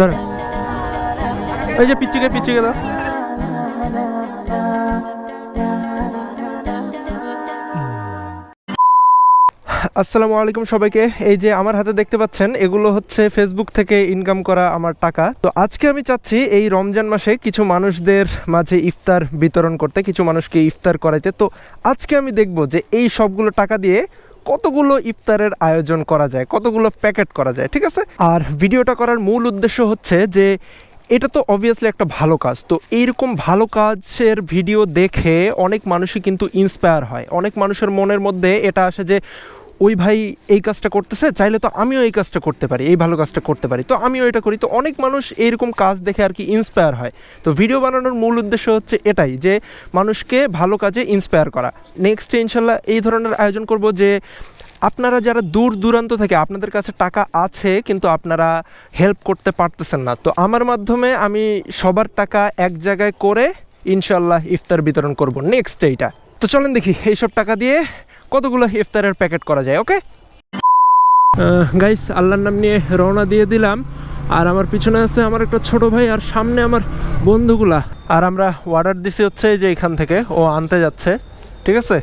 ধরেন এই যে পিচ্ছিকে পিচ্ছিকে দাও আসসালামু আলাইকুম সবাইকে। এই যে আমার হাতে দেখতে পাচ্ছেন, এগুলো হচ্ছে ফেসবুক থেকে ইনকাম করা আমার টাকা। তো আজকে আমি চাচ্ছি এই রমজান মাসে কিছু মানুষদের মাঝে ইফতার বিতরণ করতে, কিছু মানুষকে ইফতার করাইতে। তো আজকে আমি দেখব যে এই সবগুলো টাকা দিয়ে কতগুলো ইফতারের আয়োজন করা যায়, কতগুলো প্যাকেট করা যায়, ঠিক আছে? আর ভিডিওটা করার মূল উদ্দেশ্য হচ্ছে যে এটা তো অবভিয়াসলি একটা ভালো কাজ। তো এইরকম ভালো কাজের ভিডিও দেখে অনেক মানুষই কিন্তু ইন্সপায়ার হয়। অনেক মানুষের মনের মধ্যে এটা আসে যে ওই ভাই এই কাজটা করতেছে, চাইলে তো আমিও এই কাজটা করতে পারি, এই ভালো কাজটা করতে পারি। তো আমিও এটা করি। তো অনেক মানুষ এইরকম কাজ দেখে আর কি ইন্সপায়ার হয়। তো ভিডিও বানানোর মূল উদ্দেশ্য হচ্ছে এটাই, যে মানুষকে ভালো কাজে ইন্সপায়ার করা। নেক্সট ইনশাল্লাহ এই ধরনের আয়োজন করব যে আপনারা যারা দূর দূরান্ত থেকে, আপনাদের কাছে টাকা আছে, কিন্তু আপনারা হেল্প করতে পারতেছেন না। তো আমার মাধ্যমে আমি সবার টাকা এক জায়গায় করে ইনশাল্লাহ ইফতার বিতরণ করব। নেক্সট এইটা। তো চলেন দেখি, এইসব টাকা দিয়ে কতগুলো ইফতারের প্যাকেট করা যায় ওকে? গাইস আল্লাহর নাম নিয়ে রওনা দিয়ে দিলাম। আর আমার পিছনে আছে আমার একটা ছোট ভাই আর সামনে আমার বন্ধুগুলা। আর আমরা অর্ডার দিছি হচ্ছে এই যে এখান থেকে ও আনতে যাচ্ছে ঠিক আছে?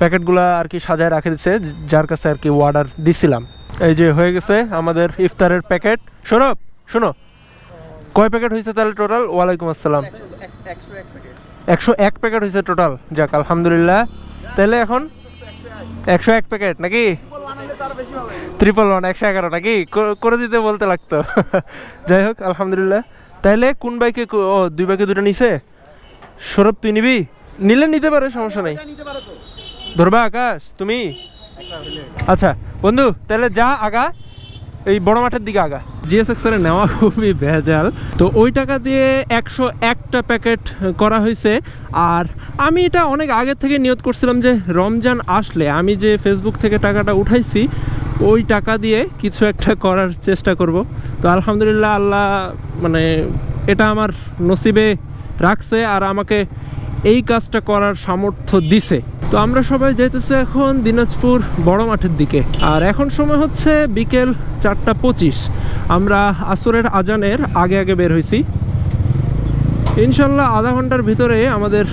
প্যাকেটগুলা আর কি সাজায় রাখে দিছে যার কাছে আর কি অর্ডার দিছিলাম। এই যে হয়ে গেছে আমাদের ইফতারের প্যাকেট। সৌরভ শোনো। কয় প্যাকেট হয়েছে তাহলে টোটাল ওয়ালাইকুম আসসালাম। একশো এক প্যাকেট। হয়েছে টোটাল যাক আলহামদুলিল্লাহ। তাহলে এখন একশো এক প্যাকেট নাকি? ত্রিপল ওয়ান একশো এগারো নাকি? করে দিতে বলতে লাগতো। যাই হোক, আলহামদুলিল্লাহ। তাহলে কোন বাইকে ও, দুই বাইকে দুটো নিছে? সৌরভ, তুই নিবি? নিলে নিতে পারে, সমস্যা নেই। ধরবা আকাশ, তুমি? আচ্ছা বন্ধু, তাহলে যা আগা এই বড় মাঠের দিকে আগা জিএসএক্স এর নেওয়া খুবই ভেজাল। তো ওই টাকা দিয়ে একশো একটা প্যাকেট করা হয়েছে। আর আমি এটা অনেক আগে থেকে নিয়ত করছিলাম যে রমজান আসলে আমি যে ফেসবুক থেকে টাকাটা উঠাইছি, ওই টাকা দিয়ে কিছু একটা করার চেষ্টা করব। তো আলহামদুলিল্লাহ আল্লাহ মানে এটা আমার নসিবে রাখছে আর আমাকে এই কাজটা করার সামর্থ্য দিছে। তো আমরা সবাই যাইতেছি এখন দিনাজপুর বড় মাঠের দিকে। আর এখন সময় হচ্ছে বিকেল চারটা পঁচিশ। আমরা আসরের আজানের আগে আগে বের হয়েছি ইনশাল্লাহ আধা ঘণ্টার ভিতরে আমাদের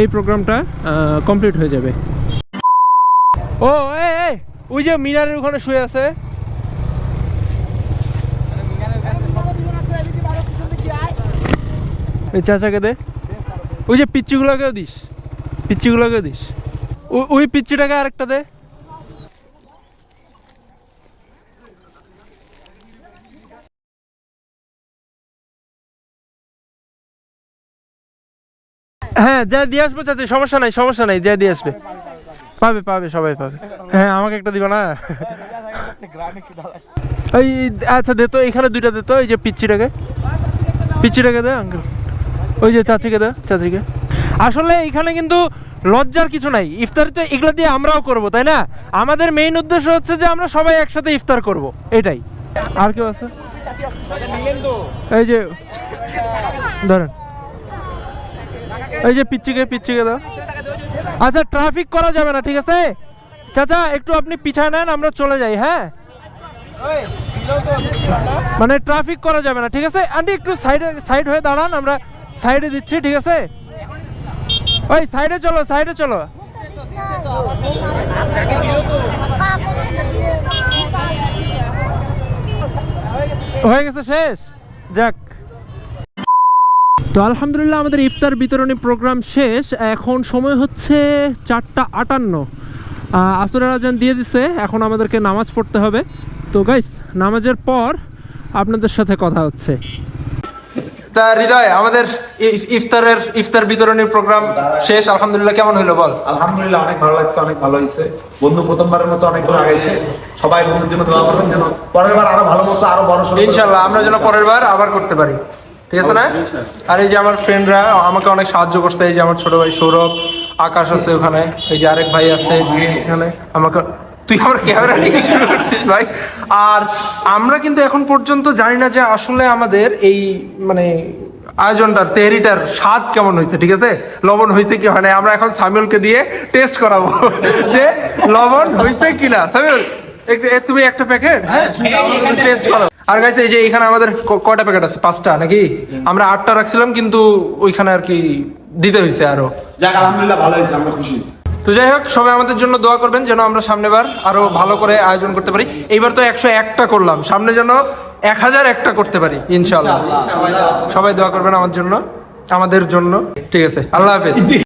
এই প্রোগ্রামটা কমপ্লিট হয়ে যাবে। ও এই ওই যে মিনারের ওখানে শুয়ে আছে। এই চাচাকে দে। ওই যে পিচ্চিগুলোকেও দিস পিচ্চিগুলোকেও দিস। ওই পিচ্চিটাকে আরেকটা দে। হ্যাঁ যা দিয়ে আসব চাচি, সমস্যা নাই সমস্যা নাই, যা দিয়ে আসবে। পাবে পাবে, সবাই পাবে। হ্যাঁ আমাকে একটা দিবা না? ওই আচ্ছা দে তো, এখানে দুইটা দে তো, এই যে পিচ্চিটাকে। পিচ্চিটাকে দে আঙ্কেল ওই যে চাচিকে দে, চাচিকে। আসলে এখানে কিন্তু লজ্জার কিছু নাই। ইফতারি তো এগুলো দিয়ে আমরাও করব, তাই না? আমাদের মেইন উদ্দেশ্য হচ্ছে যে আমরা সবাই একসাথে ইফতার করব, এটাই। আর কেউ আছে? এই যে, ধরেন। এই যে পিচ্চিকে পিচ্চিকে দাও। আচ্ছা ট্রাফিক করা যাবে না, ঠিক আছে? চাচা, একটু আপনি পিছায় নেন, আমরা চলে যাই হ্যাঁ? মানে ট্রাফিক করা যাবে না, ঠিক আছে? আন্টি, একটু সাইডে সাইড হয়ে দাঁড়ান, আমরা সাইডে দিচ্ছি, ঠিক আছে? ওই সাইডে চলো সাইডে চলো। হয়ে গেছে শেষ? যাক। তো আলহামদুলিল্লাহ আমাদের ইফতার বিতরণী প্রোগ্রাম শেষ। এখন সময় হচ্ছে চারটা আটান্ন। আসরের আজান দিয়ে দিছে। এখন আমাদেরকে নামাজ পড়তে হবে। তো গাইস নামাজের পর আপনাদের সাথে কথা হচ্ছে। তা হৃদয় আমাদের ইফতারের ইফতার বিতরণী প্রোগ্রাম শেষ। আলহামদুলিল্লাহ কেমন হলো বল? আলহামদুলিল্লাহ অনেক ভালো লাগছে অনেক ভালো হয়েছে বন্ধু প্রথমবারের মতো অনেক দূর আগাইছে সবাই বন্ধুর জন্য দোয়া করবেন যেন পরের বার আরও ভালো মতো আরও বড় ইনশাল্লাহ আমরা যেন পরের বার আবার করতে পারি। ঠিক আছে না? আর এই যে আমার ফ্রেন্ডরা আমাকে অনেক সাহায্য করছে। এই যে আমার ছোট ভাই সৌরভ আকাশ আছে ওখানে। এই যে আরেক ভাই আছে এখানে। আমাকে তুই আমার ক্যামেরা নিয়ে শুরু করছিস ভাই? আর আমরা কিন্তু এখন পর্যন্ত জানি না যে আসলে আমাদের এই মানে আয়োজনটার তেহরিটার স্বাদ কেমন হয়েছে ঠিক আছে? লবণ হয়েছে কি হয় না? আমরা এখন সামিউলকে দিয়ে টেস্ট করাবো যে লবণ হয়েছে কিনা। সামিউল তুমি একটা প্যাকেট হ্যাঁ টেস্ট করো। আর গাইস এই যে এখানে আমাদের ক- কয়টা প্যাকেট আছে? পাঁচটা নাকি? আমরা আটটা রাখছিলাম কিন্তু ওইখানে আর কি দিতে হয়েছে আরও। যাক আলহামদুলিল্লাহ ভালো হয়েছে আমরা খুশি। তো যাই হোক, সবাই আমাদের জন্য দোয়া করবেন যেন আমরা সামনেবার আরও ভালো করে আয়োজন করতে পারি। এইবার তো একশো একটা করলাম, সামনে যেন এক হাজার একটা করতে পারি ইনশাল্লাহ সবাই দোয়া করবেন আমার জন্য, আমাদের জন্য। ঠিক আছে, আল্লাহ হাফেজ।